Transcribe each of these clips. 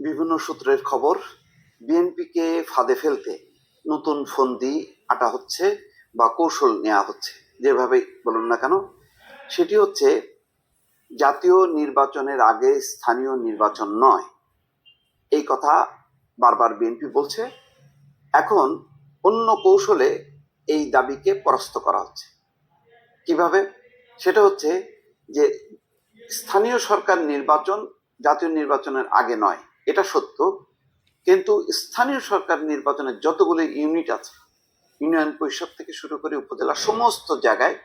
বিভিন্ন সূত্রের খবর, বিএনপিকে ফাঁদে ফেলতে নতুন ফন্দি আটা হচ্ছে বা কৌশল নেওয়া হচ্ছে। যেভাবে বলুন না কেন, সেটি হচ্ছে জাতীয় নির্বাচনের আগে স্থানীয় নির্বাচন নয়। এই কথা বারবার বিএনপি বলছে। এখন অন্য কৌশলে এই দাবিকে পরাস্ত করা হচ্ছে। কীভাবে? সেটা হচ্ছে যে স্থানীয় সরকার নির্বাচন জাতীয় নির্বাচনের আগে নয়। এটা সত্য, কিন্তু স্থানীয় সরকার নির্বাচনের যতগুলো ইউনিট আছে, ইউনিয়ন পরিষদ থেকে শুরু করে উপজেলা সমস্ত জায়গায়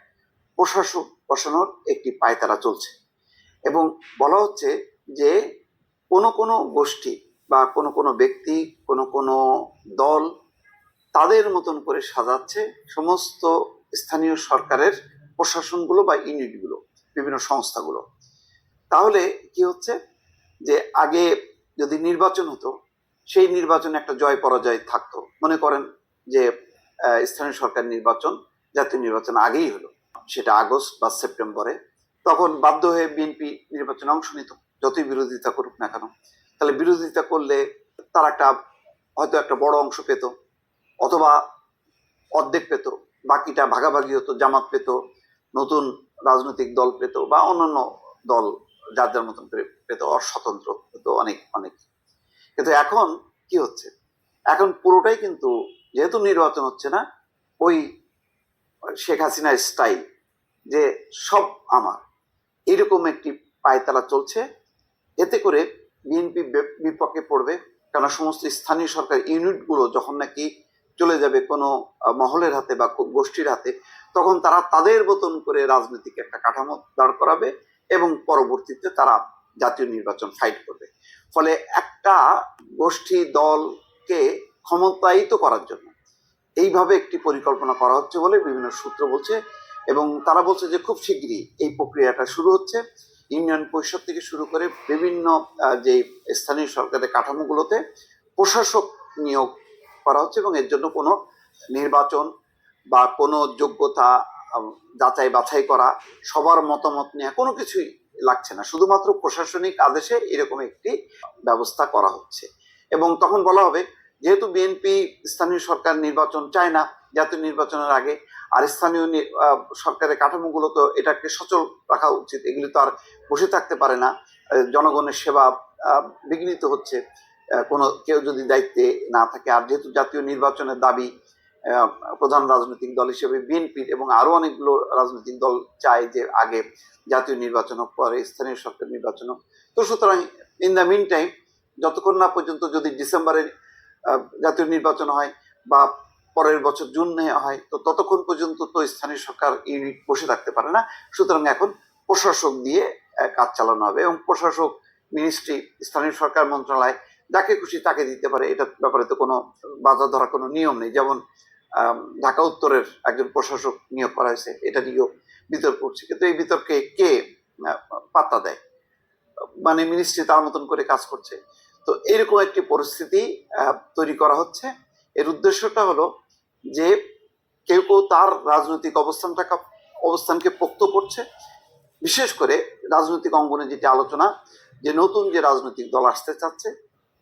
প্রশাসক বসানোর একটি পায়তারা চলছে। এবং বলা হচ্ছে যে কোনো কোনো গোষ্ঠী বা কোনো কোনো ব্যক্তি, কোনো কোনো দল তাদের মতন করে সাজাচ্ছে সমস্ত স্থানীয় সরকারের প্রশাসনগুলো বা ইউনিটগুলো, বিভিন্ন সংস্থাগুলো। তাহলে কি হচ্ছে? যে আগে যদি নির্বাচন হতো, সেই নির্বাচনে একটা জয় পরাজয় থাকতো। মনে করেন যে স্থানীয় সরকার নির্বাচন, জাতীয় নির্বাচন আগেই হলো, সেটা আগস্ট বা সেপ্টেম্বরে। তখন বাধ্য হয়ে বিএনপি নির্বাচনে অংশ নিত, যতই বিরোধিতা করুক না কেন। তাহলে বিরোধিতা করলে তার একটা, হয়তো একটা বড় অংশ পেত, অথবা অর্ধেক পেত, বাকিটা ভাগাভাগি হতো, জামাত পেত, নতুন রাজনৈতিক দল পেত, বা অন্যান্য দল যার যার মতন করে পেত অস্বতন্ত্র পেত অনেক অনেক। কিন্তু এখন কি হচ্ছে? এখন পুরোটাই কিন্তু যেহেতু নির্বাচন হচ্ছে না, ওই শেখ হাসিনা স্টাইল যে সব আমার, এরকম একটি পায়তারা চলছে, এতে করে বিএনপি বিপক্ষে পড়বে কেন সমস্ত স্থানীয় সরকার ইউনিটগুলো যখন নাকি চলে যাবে কোনো মহলের হাতে বা গোষ্ঠীর হাতে, তখন তারা তাদের মতন করে রাজনৈতিক একটা কাঠামো দাঁড় করাবে এবং পরবর্তীতে তারা জাতীয় নির্বাচন ফাইট করবে। ফলে একটা গোষ্ঠী দলকে ক্ষমতায়িত করার জন্য এইভাবে একটি পরিকল্পনা করা হচ্ছে বলে বিভিন্ন সূত্র বলছে এবং তারা বলছে যে খুব শীঘ্রই এই প্রক্রিয়াটা শুরু হচ্ছে। ইউনিয়ন পরিষদ থেকে শুরু করে বিভিন্ন যে স্থানীয় সরকারের কাঠামোগুলোতে প্রশাসক নিয়োগ করা হচ্ছে এবং এর জন্য কোনো নির্বাচন বা কোনো যোগ্যতা যাচাই বাছাই করা, সবার মতামত নেওয়া কোনো কিছুই লাগছে না। শুধুমাত্র প্রশাসনিক আদেশে এরকম একটি ব্যবস্থা করা হচ্ছে। এবং তখন বলা হবে, যেহেতু বিএনপি স্থানীয় সরকার নির্বাচন চায় না, জাতীয় নির্বাচনের আগে, আর স্থানীয় সরকারের কাঠামোগুলো তো এটাকে সচল রাখা উচিত, এগুলি তো আর বসে থাকতে পারে না। জনগণের সেবা বিঘ্নিত হচ্ছে। কোনো, কেউ যদি দায়িত্বে না থাকে, আর যেহেতু জাতীয় নির্বাচনের দাবি প্রধান রাজনৈতিক দল হিসেবে বিএনপির এবং আরও অনেকগুলো রাজনৈতিক দল চায় যে আগে জাতীয় নির্বাচন হোক পরে স্থানীয় সরকার নির্বাচন হোক। তো সুতরাং ইন দ্য মিন টাইম যতক্ষণ না পর্যন্ত যদি ডিসেম্বরে আহ, জাতীয় নির্বাচন হয় বা পরের বছর জুনে হয় তো ততক্ষণ পর্যন্ত তো স্থানীয় সরকার ইউনিট বসে থাকতে পারে না। সুতরাং এখন প্রশাসক দিয়ে কাজ চালানো হবে এবং প্রশাসক মিনিস্ট্রি স্থানীয় সরকার মন্ত্রণালয় যাকে খুশি তাকে দিতে পারে। এটা ব্যাপারে তো কোনো বাধা ধরা কোনো নিয়ম নেই। যেমন ঢাকা উত্তরের একজন প্রশাসক নিয়োগ করা হয়েছে। এটা নিয়েও বিতর্ক উঠছে। কিন্তু এই বিতর্কে কে পাত্তা দেয়? মানে মিনিস্ট্রি তার মতন করে কাজ করছে। তো এরকম একটি পরিস্থিতি তৈরি করা হচ্ছে। এর উদ্দেশ্যটা হলো যে কেউ কেউ তার রাজনৈতিক অবস্থানটাকে অবস্থানকে পোক্ত করছে। বিশেষ করে রাজনৈতিক অঙ্গনে যেটি আলোচনা, যে নতুন যে রাজনৈতিক দল আসতে চাচ্ছে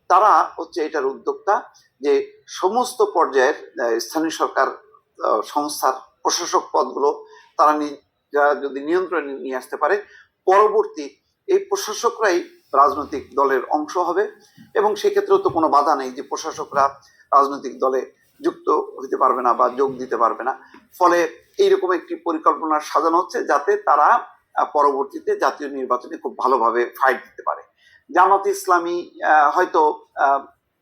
তারা হচ্ছে এটার উদ্যোক্তা যে সমস্ত পর্যায়ের স্থানীয় সরকার সংস্থার প্রশাসক পদগুলো তারা যদি নিয়ন্ত্রণে নিয়ে আসতে পারে, পরবর্তী এই প্রশাসকরাই রাজনৈতিক দলের অংশ হবে এবং সেক্ষেত্রেও তো কোনো বাধা নেই যে প্রশাসকরা রাজনৈতিক দলে যুক্ত হতে পারবে না বা যোগ দিতে পারবে না। ফলে এইরকম একটি পরিকল্পনা সাজানো হচ্ছে যাতে তারা পরবর্তীতে জাতীয় নির্বাচনে খুব ভালোভাবে ফাইট দিতে পারে। জামাত ইসলামী হয়তো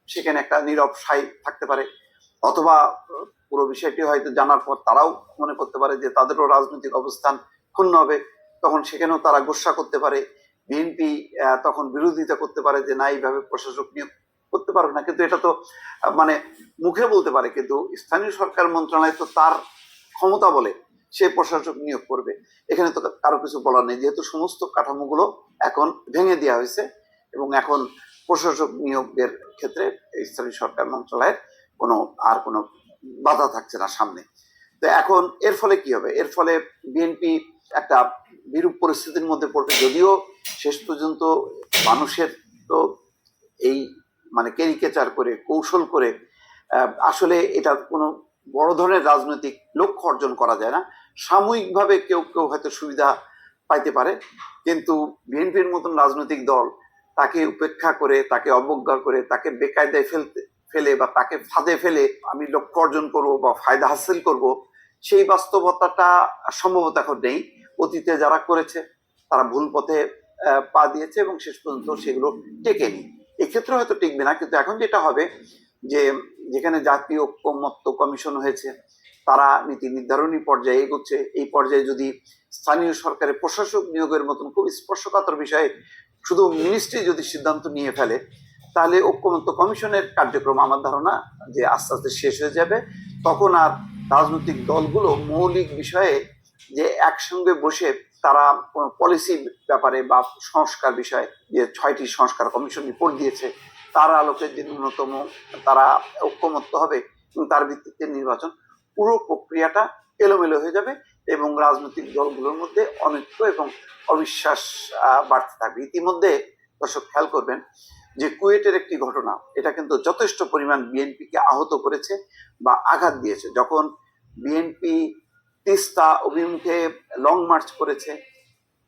সেখানে একটা নীরব সাই থাকতে পারে। অথবা, পুরো বিষয়টি হয়তো জানার পর তারাও মনে করতে পারে যে তাদেরও রাজনৈতিক অবস্থান ক্ষুণ্ণ হবে। তখন সেখানেও তারা গোসা করতে পারে। বিএনপি তখন বিরোধিতা করতে পারে যে না, এইভাবে প্রশাসক নিয়োগ করতে পারবে না। কিন্তু এটা তো মানে মুখে বলতে পারে, কিন্তু স্থানীয় সরকার মন্ত্রণালয় তো তার ক্ষমতা বলে সে প্রশাসক নিয়োগ করবে। এখানে তো কারও কিছু বলার নেই। যেহেতু সমস্ত কাঠামোগুলো এখন ভেঙে দেওয়া হয়েছে এবং এখন প্রশাসক নিয়োগের ক্ষেত্রে স্থানীয় সরকার মন্ত্রণালয়ের কোনো আর কোনো বাধা থাকছে না সামনে। তো এখন এর ফলে কি হবে? এর ফলে বিএনপি একটা বিরূপ পরিস্থিতির মধ্যে পড়বে যদিও শেষ পর্যন্ত মানুষের তো এই মানে ক্যারিকেচার করে, কৌশল করে আসলে এটা কোনো বড় ধরনের রাজনৈতিক লক্ষ্য অর্জন করা যায় না। সাময়িকভাবে কেউ কেউ হয়তো সুবিধা পাইতে পারে, কিন্তু বিএনপির মতন রাজনৈতিক দল তাকে উপেক্ষা করে, তাকে অবজ্ঞা করে, তাকে বেকায়দায় ফেলতে, ফেলে বা তাকে ফাঁদে ফেলে আমি লক্ষ্য অর্জন করব বা ফায়দা হাসিল করব, সেই বাস্তবতাটা সম্ভবত এখন নেই। অতীতে যারা করেছে, তারা ভুল পথে পা দিয়েছে এবং শেষ পর্যন্ত সেগুলো টেকেনি। এক্ষেত্রে হয়তো টিকবে না, কিন্তু এখন যেটা হবে যে, যেখানে জাতীয় ঐক্যমত্য কমিশন হয়েছে, তারা নীতি নির্ধারণী পর্যায়ে এগোচ্ছে। এই পর্যায়ে যদি স্থানীয় সরকারের প্রশাসক নিয়োগের মতন খুব স্পর্শকাতর বিষয়ে শুধু মিনিস্ট্রি যদি সিদ্ধান্ত নিয়ে ফেলে, তাহলে ঐক্যমত্য কমিশনের কার্যক্রম আমার ধারণা যে আস্তে আস্তে শেষ হয়ে যাবে। তখন আর রাজনৈতিক দলগুলো মৌলিক বিষয়ে যে একসঙ্গে বসে তারা কোনো পলিসি ব্যাপারে বা সংস্কার বিষয়ে যে ছয়টি সংস্কার কমিশন রিপোর্ট দিয়েছে, তার আলোকে যে ন্যূনতম তারা ঐক্যমত্য হবে তার ভিত্তিতে নির্বাচন, পুরো প্রক্রিয়াটা এলোমেলো হয়ে যাবে। এবং রাজনৈতিক দলগুলোর মধ্যে অনৈক্য এবং অবিশ্বাস বাড়তে থাকবে। ইতিমধ্যে দর্শক খেয়াল করবেন যে কুয়েটের একটি ঘটনা, এটা কিন্তু যথেষ্ট পরিমাণ বিএনপিকে আহত করেছে বা আঘাত দিয়েছে। যখন বিএনপি তিস্তা অভিমুখে লং মার্চ করেছে,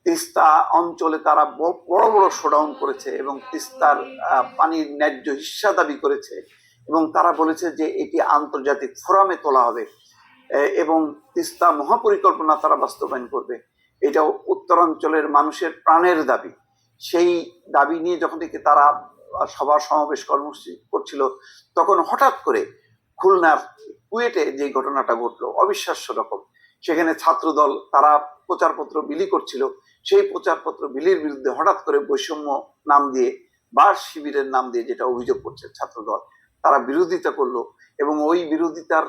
তিস্তা অঞ্চলে তারা বড় বড় শোডাউন করেছে এবং তিস্তার পানির ন্যায্য হিস্সা দাবি করেছে এবং তারা বলেছে যে এটি আন্তর্জাতিক ফোরামে তোলা হবে। এবং তিস্তা মহাপরিকল্পনা তারা বাস্তবায়ন করবে। এটাও উত্তরাঞ্চলের মানুষের প্রাণের দাবি। সেই দাবি নিয়ে যখন থেকে তারা সভা সমাবেশ কর্মসূচি করছিল, তখন হঠাৎ করে খুলনার কুয়েটে যে ঘটনাটা ঘটলো, অবিশ্বাস্য রকম। সেখানে ছাত্রদল, তারা প্রচারপত্র বিলি করছিল। সেই প্রচারপত্র বিলির বিরুদ্ধে হঠাৎ করে বৈষম্য নাম দিয়ে বা শিবিরের নাম দিয়ে যেটা অভিযোগ করছে ছাত্রদল, তারা বিরোধিতা করল। এবং ওই বিরোধিতার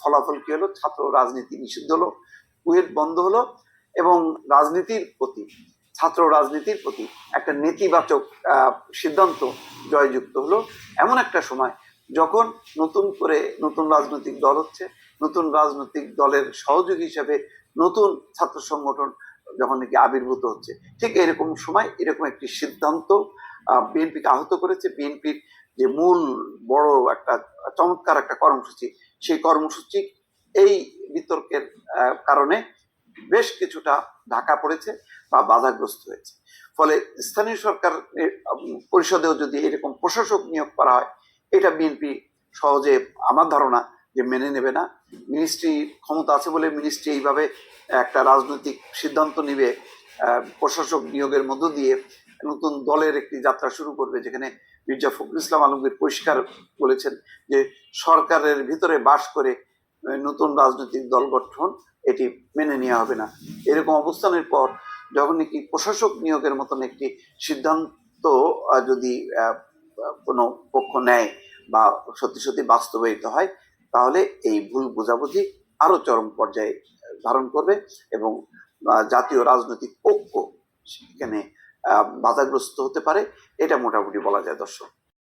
ফলাফল কি হলো? ছাত্র রাজনীতি নিষিদ্ধ হলো কুয়েট বন্ধ হলো এবং রাজনীতির প্রতি, ছাত্র রাজনীতির প্রতি একটা নেতিবাচক সিদ্ধান্ত জয়যুক্ত হলো। এমন একটা সময় যখন নতুন করে নতুন রাজনৈতিক দল হচ্ছে, নতুন রাজনৈতিক দলের সহযোগী হিসেবে নতুন ছাত্র সংগঠন যখন নাকি আবির্ভূত হচ্ছে, ঠিক এরকম সময় এরকম একটি সিদ্ধান্ত বিএনপিকে আহত করেছে। বিএনপির যে মূল বড় একটা চমৎকার একটা কর্মসূচি, সেই কর্মসূচি এই বিতর্কের কারণে বেশ কিছুটা ঢাকা পড়েছে বা বাধাগ্রস্ত হয়েছে। ফলে স্থানীয় সরকার পরিষদেও যদি এরকম প্রশাসক নিয়োগ করা হয়, এটা বিএনপি সহজে আমার ধারণা যে মেনে নেবে না। মিনিস্ট্রি ক্ষমতা আছে বলে মিনিস্ট্রি এইভাবে একটা রাজনৈতিক সিদ্ধান্ত নিবে প্রশাসক নিয়োগের মধ্য দিয়ে নতুন দলের একটি যাত্রা শুরু করবে, যেখানে মির্জা ফখরুল ইসলাম আলমগীর পরিষ্কার বলেছেন যে সরকারের ভিতরে বাস করে নতুন রাজনৈতিক দল গঠন এটি মেনে নেওয়া হবে না। এরকম অবস্থানের পর যখন নাকি প্রশাসক নিয়োগের মতন একটি সিদ্ধান্ত যদি কোনো পক্ষ নেয় বা সত্যি সত্যি বাস্তবায়িত হয়, তাহলে এই ভুল বোঝাবুঝি আরও চরম পর্যায়ে ধারণ করবে এবং জাতীয় রাজনৈতিক ঐক্য সেখানে বাধাগ্রস্ত হতে পারে। এটা মোটামুটি বলা যায় দর্শক।